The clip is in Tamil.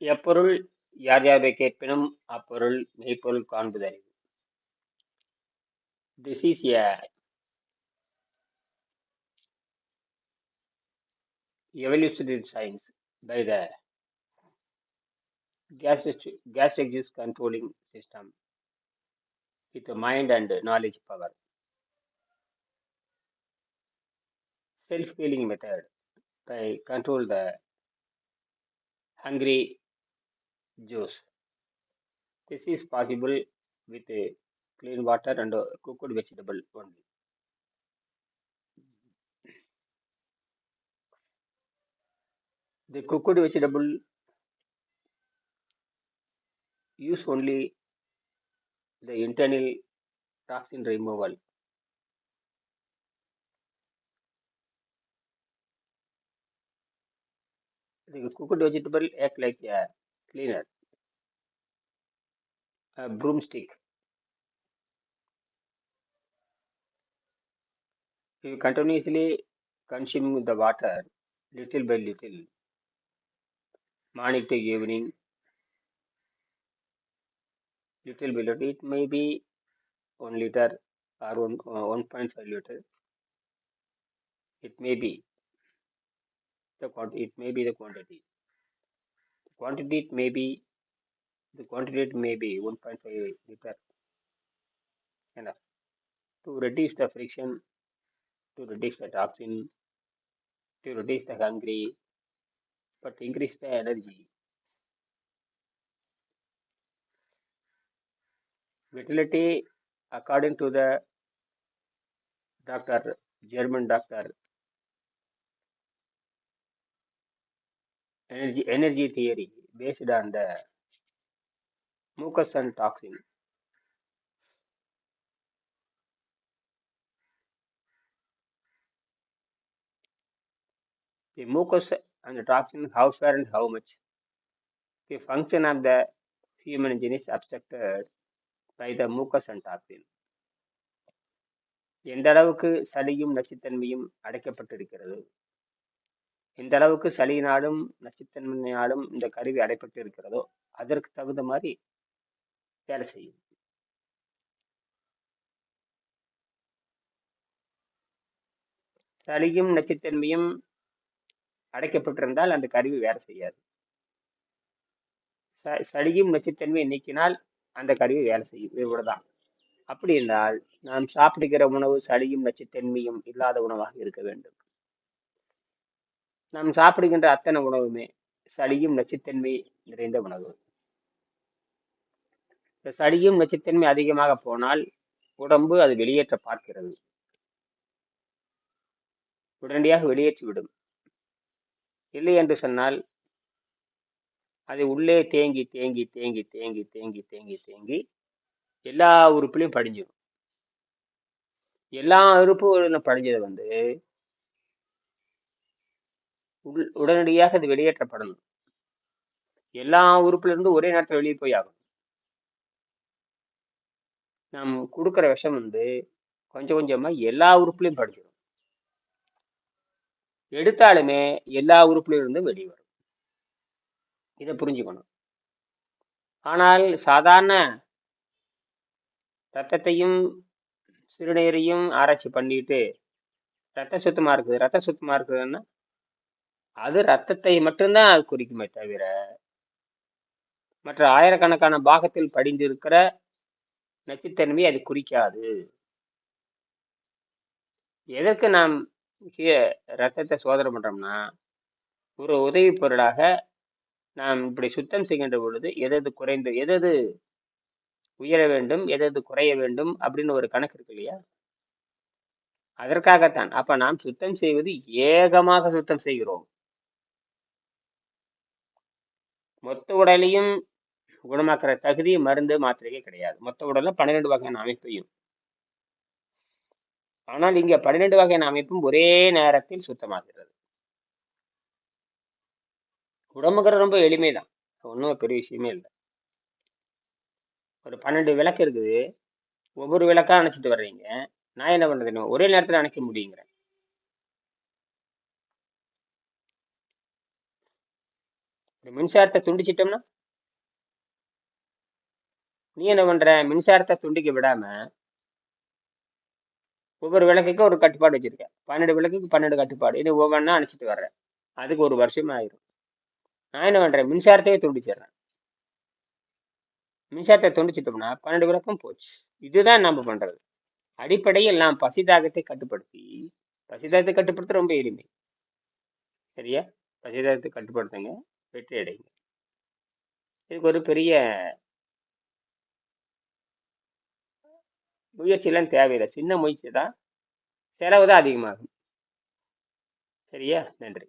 எப்பொருள் யார் யாரை கேட்பினும் அப்பொருள் மெய்ப்பொருள் காண்பதறிவு This is a evolutionary science by the gas, gas exist controlling system with the mind and knowledge power. Self-healing method by control the hungry juice. This is possible with a clean water and a cooked vegetable only. The cooked vegetable use only the internal toxin removal. The cooked vegetable act like a cleaner, a broomstick. You continuously consume the water little by little, morning to evening, little by little, it may be one liter or one, uh, 1.5 liter. It may be the. It may be the quantity. Quantity it may be the quantity it may be 1.5 liter enough to reduce the friction, to reduce the toxin, to reduce the hungry, but increase the energy. Vitality, according to the doctor, German doctor, energy energy theory based on the mucus and toxin. The mucus and the toxin, how far and how much? The function of the human engine is obstructed by the mucus and toxin. எந்த அளவுக்கு சளியும் நச்சுத்தன்மையும் அடைக்கப்பட்டிருக்கிறது எந்த அளவுக்கு சளியினாலும் நச்சுத்தன்மையினாலும் இந்த கருவி அடைப்பட்டு இருக்கிறதோ அதற்கு தகுந்த மாதிரி வேலை செய்யும். சளியும் நச்சுத்தன்மையும் அடைக்கப்பட்டிருந்தால் அந்த கருவி வேலை செய்யாது. ச- சளியும் நச்சுத்தன்மையை நீக்கினால் அந்த கருவி வேலை செய்யும் இவ்வளவுதான். அப்படி என்றால் நாம் சாப்பிடுகிற உணவு சளியும் நச்சுத்தன்மையும் இல்லாத உணவாக இருக்க வேண்டும். நாம் சாப்பிடுகின்ற அத்தனை உணவுமே சளியும் நச்சுத்தன்மை நிறைந்த உணவு. இந்த சளியும் நச்சுத்தன்மை அதிகமாக போனால் உடம்பு அது வெளியேற்ற பார்க்கிறது. உடனடியாக வெளியேற்றிவிடும். இல்லை என்று சொன்னால் அது உள்ளே தேங்கி தேங்கி தேங்கி தேங்கி தேங்கி தேங்கி தேங்கி எல்லா உறுப்புலையும் படிஞ்சிடும் எல்லா உறுப்புகளிலும் படிஞ்சது வந்து உடனடியாக அது வெளியேற்றப்படணும் எல்லா உறுப்புல இருந்து ஒரே நேரத்தில் வெளியே போய் ஆகும். நாம் கொடுக்குற விஷம் வந்து கொஞ்சம் கொஞ்சமா எல்லா உறுப்புலையும் படிச்சிடும் எடுத்தாலுமே எல்லா உறுப்புல இருந்தும் வெளியே வரும். இதை புரிஞ்சுக்கணும். ஆனால் சாதாரண ரத்தத்தையும் சிறுநீரையும் ஆராய்ச்சி பண்ணிட்டு ரத்த சுத்தமா இருக்குது ரத்த சுத்தமா இருக்குதுன்னா அது ரத்தத்தை மட்டும்தான் அது குறிக்குமே தவிர மற்ற ஆயிரக்கணக்கான பாகத்தில் படிந்திருக்கிற நச்சுத்தன்மையை அது குறிக்காது. எதற்கு நாம் ரத்தத்தை சோதனை பண்றோம்னா ஒரு உதவி பொருளாக நாம் இப்படி சுத்தம் செய்கின்ற பொழுது எதது குறைந்து எதது உயர வேண்டும் எதது குறைய வேண்டும் அப்படின்னு ஒரு கணக்கு இருக்கு இல்லையா? அதற்காகத்தான். அப்ப நாம் சுத்தம் செய்வது ஏகமாக சுத்தம் செய்கிறோம். மொத்த உடலையும் குணமாக்குற தகுதி மருந்து மாத்திரைக்கே கிடையாது. மொத்த உடல்ல பன்னிரெண்டு வகையான அமைப்பையும். ஆனால் இங்க பன்னிரெண்டு வகையான அமைப்பும் ஒரே நேரத்தில் சுத்தமாகிறது. உடம்புங்கிறது ரொம்ப எளிமைதான். ஒன்றும் பெரிய விஷயமே இல்லை. ஒரு பன்னெண்டு விளக்கு இருக்குது. ஒவ்வொரு விளக்கா அணைச்சிட்டு வர்றீங்க. நான் என்ன பண்றது? ஒரே நேரத்தில் அணைக்க முடியுங்கிறேன். மின்சாரத்தை துண்டிச்சிட்டோம்னா? நீ என்ன பண்ற? மின்சாரத்தை துண்டிக்க விடாம ஒவ்வொரு விளக்குக்கும் ஒரு கட்டுப்பாடு வச்சிருக்க. பன்னெண்டு விளக்குக்கு பன்னெண்டு கட்டுப்பாடு. இது ஒவ்வொன்றா அணைச்சிட்டு வர்றேன் அதுக்கு ஒரு வருஷம் ஆயிரும். நான் என்ன பண்றேன்? மின்சாரத்தையே துண்டிச்சிடுறேன். மின்சாரத்தை துண்டிச்சிட்டோம்னா பன்னெண்டு விளக்கும் போச்சு. இதுதான் நம்ம பண்றது. அடிப்படையில் நாம் பசிதாகத்தை கட்டுப்படுத்தி பசிதாகத்தை கட்டுப்படுத்த ரொம்ப எளிமை. சரியா? பசிதாகத்தை கட்டுப்படுத்துங்க. வெற்றி அடைங்க இதுக்கு ஒரு பெரிய முயற்சியெல்லாம் தேவையில்லை. சின்ன முயற்சி தான். செலவு தான் அதிகமாகும். சரியா? நன்றி.